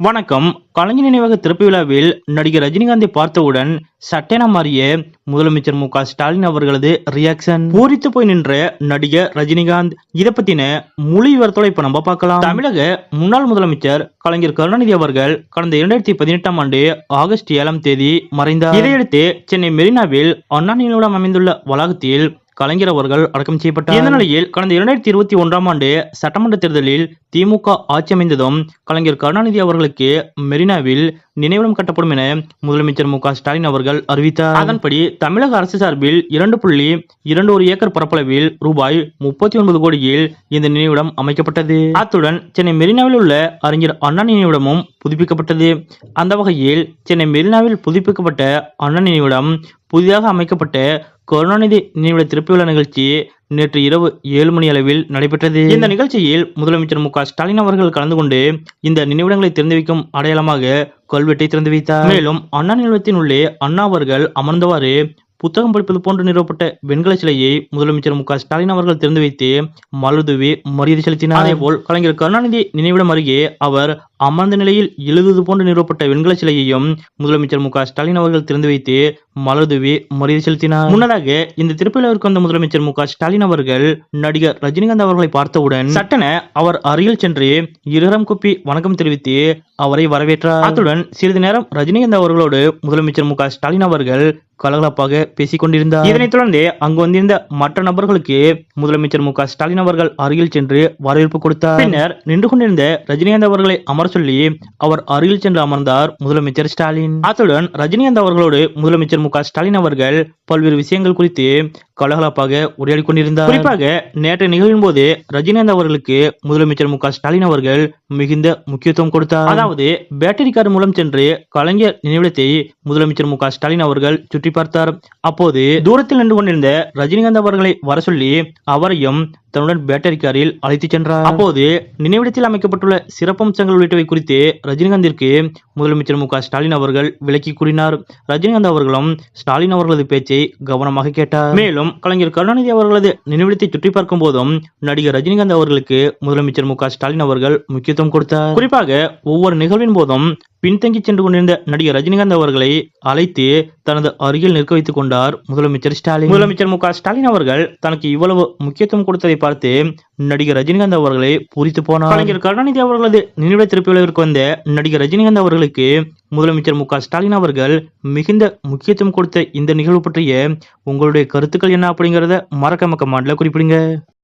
வணக்கம். கலைஞர் நினைவக திறப்பு விழாவில் நடிகர் ரஜினிகாந்தை பார்த்தவுடன் சட்டென மாறிய முதலமைச்சர் மு ஸ்டாலின் அவர்களது ரியாக்ஷன் பூரித்து போய் நின்ற நடிகர் ரஜினிகாந்த் இதை பத்தின முழு விவரத்தோட இப்ப நம்ம பார்க்கலாம். தமிழக முன்னாள் முதலமைச்சர் கலைஞர் கருணாநிதி அவர்கள் கடந்த இரண்டாயிரத்தி பதினெட்டாம் ஆண்டு ஆகஸ்ட் ஏழாம் தேதி மறைந்தார். இதையடுத்து சென்னை மெரினாவில் அண்ணா நினைவிடம் அமைந்துள்ள வளாகத்தில் கலைஞர் அவர்கள் அடக்கம் செய்யப்பட்டார். இந்த நிலையில் கடந்த இரண்டாயிரத்தி இருபத்தி ஒன்றாம் ஆண்டு சட்டமன்ற தேர்தலில் திமுக ஆட்சி அமைந்ததும் கலைஞர் கருணாநிதி அவர்களுக்கு மெரினாவில் நினைவிடம் கட்டப்படும் என முதலமைச்சர் மு க ஸ்டாலின் அவர்கள் அறிவித்தார். அதன்படி தமிழக அரசு சார்பில் இரண்டு புள்ளி இரண்டு ஒரு ஏக்கர் பரப்பளவில் ரூபாய் முப்பத்தி ஒன்பது கோடியில் இந்த நினைவிடம் அமைக்கப்பட்டது. அத்துடன் சென்னை மெரினாவில் உள்ள அறிஞர் அண்ணா நினைவிடமும் புதுப்பிக்கப்பட்டது. அந்த வகையில் சென்னை மெரினாவில் புதுப்பிக்கப்பட்ட அண்ணா நினைவிடம் புதிதாக அமைக்கப்பட்ட கருணாநிதி நினைவிட திருப்பியுள்ள நிகழ்ச்சி நேற்று இரவு ஏழு மணி அளவில் நடைபெற்றது. இந்த நிகழ்ச்சியில் முதலமைச்சர் மு ஸ்டாலின் அவர்கள் கலந்து கொண்டு இந்த நினைவிடங்களை திறந்து வைக்கும் அடையாளமாக கல்வெட்டை திறந்து வைத்தார். மேலும் அண்ணா நினைவகத்தின் உள்ளே அண்ணா அவர்கள் அமர்ந்தவாறு புத்தகம் படிப்பது போன்று நிறுவப்பட்ட வெண்கல சிலையை முதலமைச்சர் மு ஸ்டாலின் அவர்கள் திறந்து வைத்து மலர்தூவி மரியாதை செலுத்தினார். அதேபோல் கலைஞர் கருணாநிதி நினைவிடம் அருகே அவர் அமர்ந்த நிலையில் எழுதுவது போன்று நிறுவப்பட்ட வெண்கல சிலையையும் முதலமைச்சர் மு ஸ்டாலின் அவர்கள் திறந்து வைத்து மலர்தூவி மரியாதை செலுத்தினார். முன்னதாக இந்த திருப்பிழாவிற்கு வந்த முதலமைச்சர் மு ஸ்டாலின் அவர்கள் நடிகர் ரஜினிகாந்த் அவர்களை பார்த்தவுடன் சட்டென அவர் அருகில் சென்று இருகரம் குப்பி வணக்கம் தெரிவித்து அவரை வரவேற்றார். அத்துடன் சிறிது நேரம் ரஜினிகாந்த் அவர்களோடு முதலமைச்சர் மு ஸ்டாலின் அவர்கள் கலகலப்பாக பேசிக் கொண்டிருந்தார். இதனைத் தொடர்ந்து அங்கு வந்திருந்த மற்ற நபர்களுக்கு முதலமைச்சர் மு ஸ்டாலின் அவர்கள் அருகில் சென்று வரவேற்பு கொடுத்தார். பின்னர் நின்று கொண்டிருந்த ரஜினிகாந்த் அவர்களை அமர் சொல்லி அவர் அருகில் சென்று அமர்ந்தார் முதலமைச்சர் ஸ்டாலின். அத்துடன் ரஜினிகாந்த் அவர்களோடு முதலமைச்சர் மு ஸ்டாலின் அவர்கள் பல்வேறு விஷயங்கள் குறித்து கலகலப்பாக உரையாடி கொண்டிருந்தார் குறிப்பாக நேற்றைய நிகழ்வின் போது ரஜினிகாந்த் அவர்களுக்கு முதலமைச்சர் மு ஸ்டாலின் அவர்கள் மிகுந்த முக்கியத்துவம் கொடுத்தார். அதாவது பேட்டரி கார் மூலம் சென்று கலைஞர் நினைவிடத்தை முதலமைச்சர் மு ஸ்டாலின் அவர்கள் சுற்றி பார்த்தார். அப்போது தூரத்தில் நின்று கொண்டிருந்த ரஜினிகாந்த் அவர்களை வர சொல்லி அவரையும் தன்னுடன் பேட்டரி காரில் அழைத்துச் சென்றார். அப்போது நினைவிடத்தில் அமைக்கப்பட்டுள்ள சிறப்பம்சங்கள் உள்ளிட்டவை குறித்து ரஜினிகாந்திற்கு முதலமைச்சர் மு ஸ்டாலின் அவர்கள் விளக்கி கூறினார். ரஜினிகாந்த் அவர்களும் ஸ்டாலின் அவர்களது பேச்சை கவனமாக கேட்டார். மேலும் கலைஞர் கருணாநிதி அவர்களது நினைவிடத்தை சுற்றி பார்க்கும் போதும் நடிகர் ரஜினிகாந்த் அவர்களுக்கு முதலமைச்சர் மு ஸ்டாலின் அவர்கள் முக்கியத்துவம் கொடுத்தார். குறிப்பாக ஒவ்வொரு நிகழ்வின் போதும் பின்தங்கி சென்று கொண்டிருந்த நடிகர் ரஜினிகாந்த் அவர்களை அழைத்து தனது அருகில் நிற்க வைத்துக் கொண்டார் முதலமைச்சர் ஸ்டாலின். முதலமைச்சர் மு ஸ்டாலின் அவர்கள் தனக்கு இவ்வளவு முக்கியத்துவம் கொடுத்ததை பார்த்து நடிகர் ரஜினிகாந்த் அவர்களை பூரித்து போனார். கலைஞர் கருணாநிதி அவர்களது நினைவிட திறப்பு விழாவிற்கு வந்த நடிகர் ரஜினிகாந்த் அவர்களுக்கு முதலமைச்சர் மு ஸ்டாலின் அவர்கள் மிகுந்த முக்கியத்துவம் கொடுத்த இந்த நிகழ்வு பற்றிய உங்களுடைய கருத்துக்கள் என்ன அப்படிங்கிறத மறக்காம கமாண்ட்ல குறிப்பிடுங்க.